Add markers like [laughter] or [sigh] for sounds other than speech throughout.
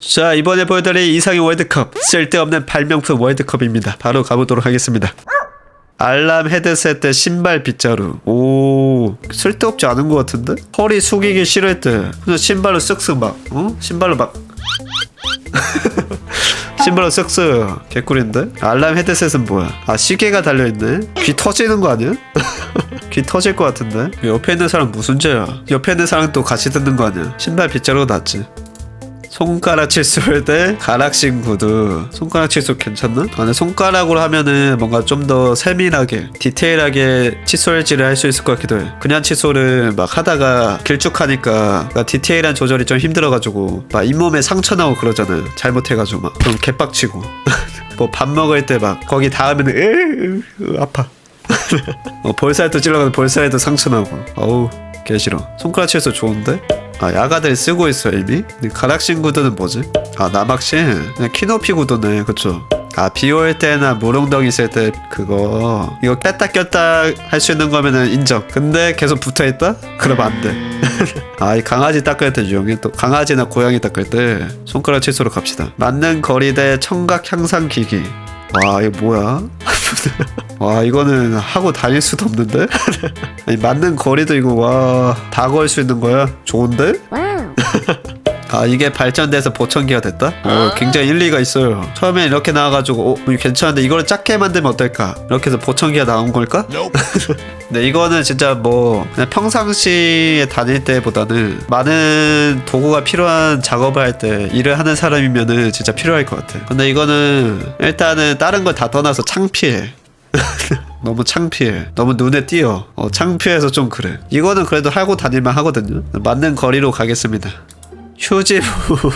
자 이번에 보여드릴 이상형 월드컵 쓸데없는 발명품 월드컵입니다 바로 가보도록 하겠습니다 알람 헤드셋 대 신발 빗자루 오 쓸데없지 않은 것 같은데? 허리 숙이기 싫을 때 그냥 신발로 쓱쓱 막 어? 신발로 막 [laughs] 신발로 쓱쓱 개꿀인데? 알람 헤드셋은 뭐야 아 시계가 달려있네 귀 터지는 거 아니야? [laughs] 귀 터질 것 같은데? 옆에 있는 사람 무슨 죄야 옆에 있는 사람도 같이 듣는 거 아니야 신발 빗자루가 낫지 손가락 칫솔 대 가락신 구두. 손가락 칫솔 괜찮나? 아, 근데 손가락으로 하면은 뭔가 좀 더 세밀하게 디테일하게 칫솔질을 할 수 있을 것 같기도 해. 그냥 칫솔을 막 하다가 길쭉하니까 디테일한 조절이 좀 힘들어가지고 막 잇몸에 상처 나고 그러잖아요. 잘못해가지고 막. 그럼 개빡치고. [laughs] 뭐 밥 먹을 때 막 거기 닿으면 으, 으, 아파. [laughs] 어, 볼살도 찔러가도 볼살에도 상처 나고. 어우 개 싫어. 손가락 칫솔 좋은데? 아 야가들 쓰고 있어 이미? 근데 가락신 구두는 뭐지? 아 남학신? 그냥 키 높이 구두네 그쵸 아 비 올 때나 물웅덩이 있을 때 그거 이거 뺐다 꼈다 할 수 있는 거면은 인정 근데 계속 붙어있다? 그러면 안돼 아 [laughs] 이 강아지 닦을 때 유용해 또 강아지나 고양이 닦을 때 손가락 칫솔로 갑시다 맞는 거리 대 청각 향상 기기 와 이거 뭐야? [laughs] 와 이거는 하고 다닐 수도 없는데? [laughs] 아니 맞는 거리도 이거 와 다 걸 수 있는 거야? 좋은데? [laughs] 아 이게 발전돼서 보청기가 됐다? 어 굉장히 일리가 있어요 처음에 이렇게 나와가지고 어 이거 괜찮은데 이거를 작게 만들면 어떨까? 이렇게 해서 보청기가 나온 걸까? [laughs] 근데 이거는 진짜 뭐 그냥 평상시에 다닐 때보다는 많은 도구가 필요한 작업을 할 때 일을 하는 사람이면은 진짜 필요할 것 같아 근데 이거는 일단은 다른 걸 다 떠나서 창피해 [laughs] 너무 창피해. 너무 눈에 띄어. 어, 창피해서 좀 그래. 이거는 그래도 하고 다닐만 하거든요. 맞는 거리로 가겠습니다. 휴지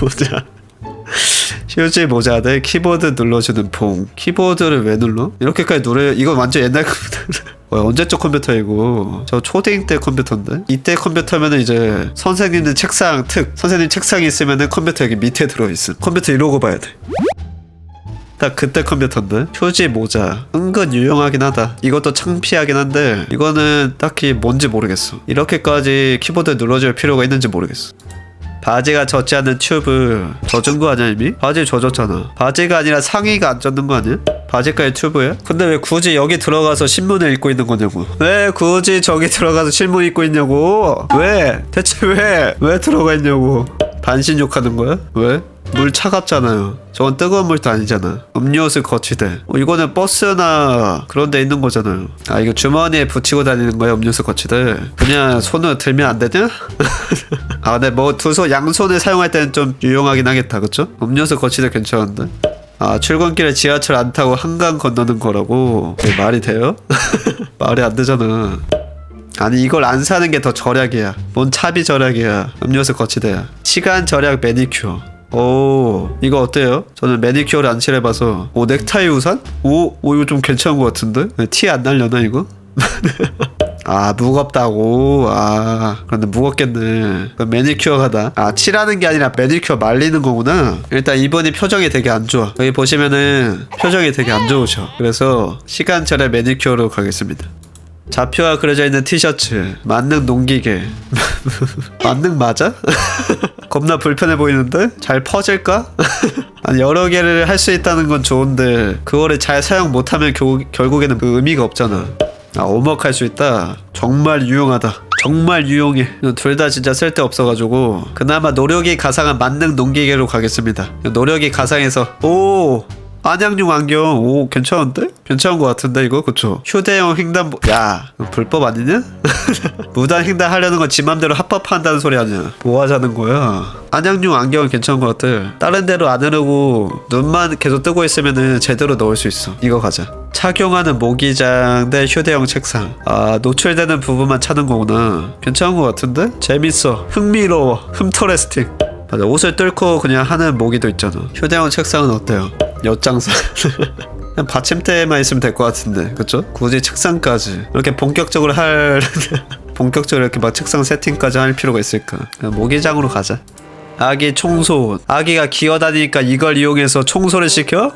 모자. [laughs] 휴지 모자 대 키보드 눌러주는 봉. 키보드를 왜 눌러? 이렇게까지 노래 이거 완전 옛날 컴퓨터. 어, 언제적 컴퓨터 이고 저 초딩 때 컴퓨터인데 이때 컴퓨터면은 이제 선생님들 책상 특 선생님 책상이 있으면은 컴퓨터 여기 밑에 들어있음 컴퓨터 이러고 봐야 돼 딱 그때 컴퓨터인데 휴지 모자 은근 유용하긴 하다 이것도 창피하긴 한데 이거는 딱히 뭔지 모르겠어 이렇게까지 키보드 눌러줄 필요가 있는지 모르겠어 바지가 젖지 않는 튜브 젖은 거 아니야 이미? 바지 젖었잖아 바지가 아니라 상의가 안 젖는 거 아니야? 바지까지 튜브야? 근데 왜 굳이 여기 들어가서 신문을 읽고 있는 거냐고 왜 굳이 저기 들어가서 신문 읽고 있냐고 왜? 대체 왜? 왜 들어가 있냐고 반신욕하는 거야? 왜? 물 차갑잖아요. 저건 뜨거운 물도 아니잖아. 음료수 거치대. 어, 이거는 버스나 그런 데 있는 거잖아요. 아, 이거 주머니에 붙이고 다니는 거야, 음료수 거치대. 그냥 손을 들면 안 되냐? [laughs] 아, 근데 뭐 두 손, 양손을 사용할 때는 좀 유용하긴 하겠다, 그쵸? 음료수 거치대 괜찮은데? 아, 출근길에 지하철 안 타고 한강 건너는 거라고? 말이 돼요? [laughs] 말이 안 되잖아. 아니 이걸 안 사는 게 더 절약이야. 뭔 차비 절약이야. 음료수 거치대야. 시간 절약 매니큐어. 오 이거 어때요? 저는 매니큐어를 안 칠해봐서 오 넥타이 우산? 오, 오 이거 좀 괜찮은 것 같은데? 티 안 날려나 이거? [laughs] 아 무겁다고 아 그런데 무겁겠네 그럼 매니큐어 가다 아 칠하는 게 아니라 매니큐어 말리는 거구나 일단 이분이 표정이 되게 안 좋아 여기 보시면은 표정이 되게 안 좋으셔 그래서 시간 절약 매니큐어로 가겠습니다 좌표가 그려져 있는 티셔츠 만능 농기계. [laughs] 만능 맞아? [laughs] 겁나 불편해 보이는데? 잘 퍼질까? [laughs] 여러 개를 할 수 있다는 건 좋은데 그거를 잘 사용 못하면 겨, 결국에는 그 의미가 없잖아. 아 오먹할 수 있다. 정말 유용하다. 정말 유용해. 둘 다 진짜 쓸데없어가지고 그나마 노력이 가상한 만능 농기계로 가겠습니다. 노력이 가상해서. 오 안양용 안경. 오 괜찮은데? 괜찮은 것 같은데 이거? 그쵸? 휴대용 횡단 야 불법 아니냐? [laughs] 무단 횡단 하려는 건 지 맘대로 합법한다는 소리 아니야. 뭐 하자는 거야? 안양용 안경은 괜찮은 것 같아. 다른 데로 안 흐르고 눈만 계속 뜨고 있으면은 제대로 넣을 수 있어. 이거 가자. 착용하는 모기장 대 휴대용 책상. 아 노출되는 부분만 찾는 거구나. 괜찮은 것 같은데? 재밌어. 흥미로워. 흠터레스팅 맞아 옷을 뚫고 그냥 하는 모기도 있잖아. 휴대용 책상은 어때요? 엿장사. [laughs] 그냥 받침대만 있으면 될 것 같은데 그쵸? 굳이 책상까지. 이렇게 본격적으로 할 [laughs] 본격적으로 이렇게 막 책상 세팅까지 할 필요가 있을까? 그냥 모기장으로 가자. 아기 청소. 아기가 기어다니니까 이걸 이용해서 청소를 시켜?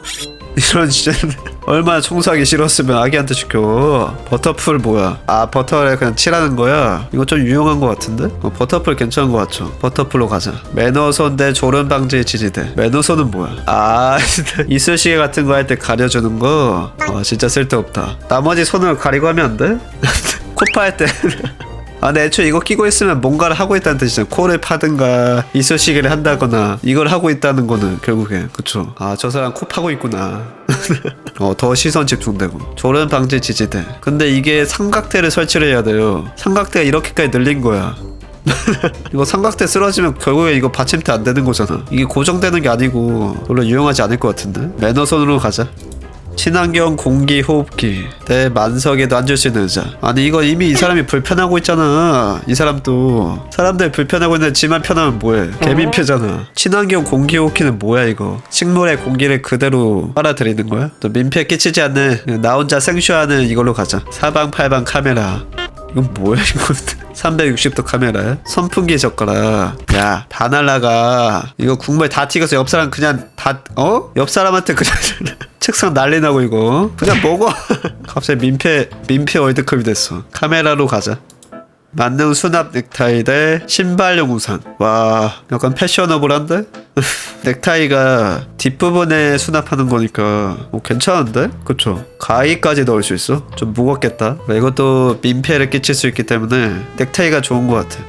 이런 진짜 [laughs] 얼마나 청소하기 싫었으면 아기한테 시켜. 버터풀 뭐야? 아 버터를 그냥 칠하는 거야? 이거 좀 유용한 거 같은데? 어, 버터풀 괜찮은 거 같죠? 버터풀로 가자. 매너손 대 조른 방지 지지대. 매너손은 뭐야? 아 [laughs] 이쑤시개 같은 거 할 때 가려주는 거? 어, 진짜 쓸데없다. 나머지 손을 가리고 하면 안 돼? [laughs] 코파 할 때 아, 근데 애초에 이거 끼고 있으면 뭔가를 하고 있다는 뜻이잖아. 코를 파든가, 이쑤시개를 한다거나, 이걸 하고 있다는 거는 결국에. 그쵸. 아, 저 사람 코 파고 있구나. [laughs] 어, 더 시선 집중되고. 조른 방지 지지대. 근데 이게 삼각대를 설치를 해야 돼요. 삼각대가 이렇게까지 늘린 거야. [laughs] 이거 삼각대 쓰러지면 결국에 이거 받침대 안 되는 거잖아. 이게 고정되는 게 아니고, 별로 유용하지 않을 것 같은데? 매너손으로 가자. 친환경 공기 호흡기. 대 만석에도 앉을 수 있는 의자. 아니 이거 이미 이 사람이 불편하고 있잖아. 이 사람도. 사람들 불편하고 있는데 지만 편하면 뭐해? 개민폐잖아. 친환경 공기 호흡기는 뭐야 이거? 식물의 공기를 그대로 빨아들이는 거야? 또 민폐 끼치지 않는 나 혼자 생쇼하는 이걸로 가자. 사방팔방 카메라. 이건 뭐야 이거 360도 카메라. 선풍기 젓가락 야 다 날라가. 이거 국물 다 튀겨서 옆 사람 그냥 다 어? 옆 사람한테 그냥 [laughs] 책상 난리 나고 이거. 그냥 먹어. [laughs] 갑자기 민폐 민폐 월드컵이 됐어. 카메라로 가자 만능 수납 넥타이 대 신발용 우산 와 약간 패셔너블한데? [laughs] 넥타이가 뒷부분에 수납하는 거니까 뭐 괜찮은데? 그쵸 가위까지 넣을 수 있어? 좀 무겁겠다 이것도 민폐를 끼칠 수 있기 때문에 넥타이가 좋은 것 같아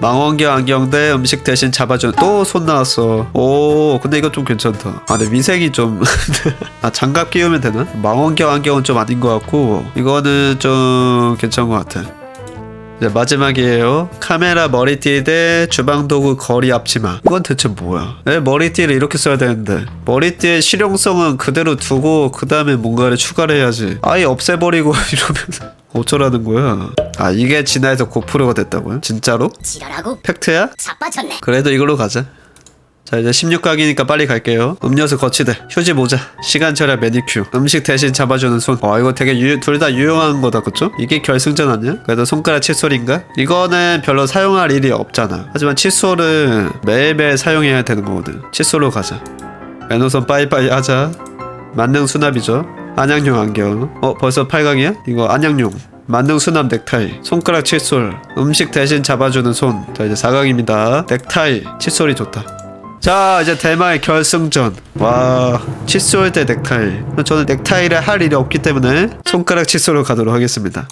망원경 안경 대 음식 대신 잡아주는 또손 나왔어 오 근데 이거 좀 괜찮다 아 근데 위생이 좀 [laughs] 아 장갑 끼우면 되나? 망원경 안경은 좀 아닌 것 같고 이거는 좀 괜찮은 것 같아 이제 마지막이에요. 카메라 머리띠 대 주방도구 거리 앞치마. 이건 대체 뭐야? 왜 머리띠를 이렇게 써야 되는데? 머리띠의 실용성은 그대로 두고 그 다음에 뭔가를 추가를 해야지. 아예 없애버리고 [laughs] 이러면 어쩌라는 거야? 아 이게 진화에서 고프로가 됐다고요? 진짜로? 지랄하고 팩트야? 자빠졌네. 그래도 이걸로 가자. 자 이제 16각이니까 빨리 갈게요. 음료수 거치대 휴지 모자 시간 절약 매니큐. 음식 대신 잡아주는 손와 이거 되게 둘 다 유용한 거다 그쵸? 이게 결승전 아니야? 그래도 손가락 칫솔인가? 이거는 별로 사용할 일이 없잖아. 하지만 칫솔은 매일매일 사용해야 되는 거거든. 칫솔로 가자. 매너선 빠이빠이 하자. 만능 수납이죠. 안양용 안경. 어 벌써 8강이야? 이거 안양용. 만능 수납 넥타이. 손가락 칫솔. 음식 대신 잡아주는 손 자 이제 4강입니다. 넥타이. 칫솔이 좋다 자 이제 대망의 결승전. 와 칫솔 대 넥타이. 저는 넥타이를 할 일이 없기 때문에 손가락 칫솔로 가도록 하겠습니다.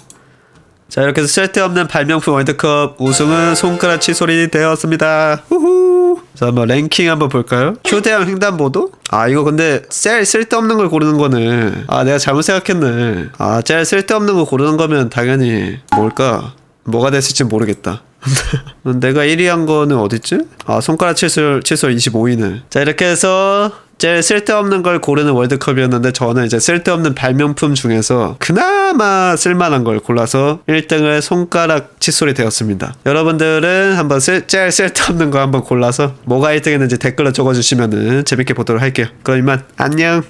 자 이렇게 해서 쓸데없는 발명품 월드컵 우승은 손가락 칫솔이 되었습니다. 후후. 자 한번 랭킹 한번 볼까요? 휴대용 횡단보도? 아 이거 근데 제일 쓸데없는 걸 고르는 거는 아 내가 잘못 생각했네. 아 제일 쓸데없는 거 고르는 거면 당연히 뭘까? 뭐가 됐을지 모르겠다 [laughs] 내가 1위 한 거는 어딨지? 아 손가락 칫솔 칫솔 25위는 자 이렇게 해서 제일 쓸데없는 걸 고르는 월드컵이었는데 저는 이제 쓸데없는 발명품 중에서 그나마 쓸만한 걸 골라서 1등을 손가락 칫솔이 되었습니다. 여러분들은 한번 쓸, 제일 쓸데없는 거 한번 골라서 뭐가 1등했는지 댓글로 적어주시면 재밌게 보도록 할게요. 그럼 이만 안녕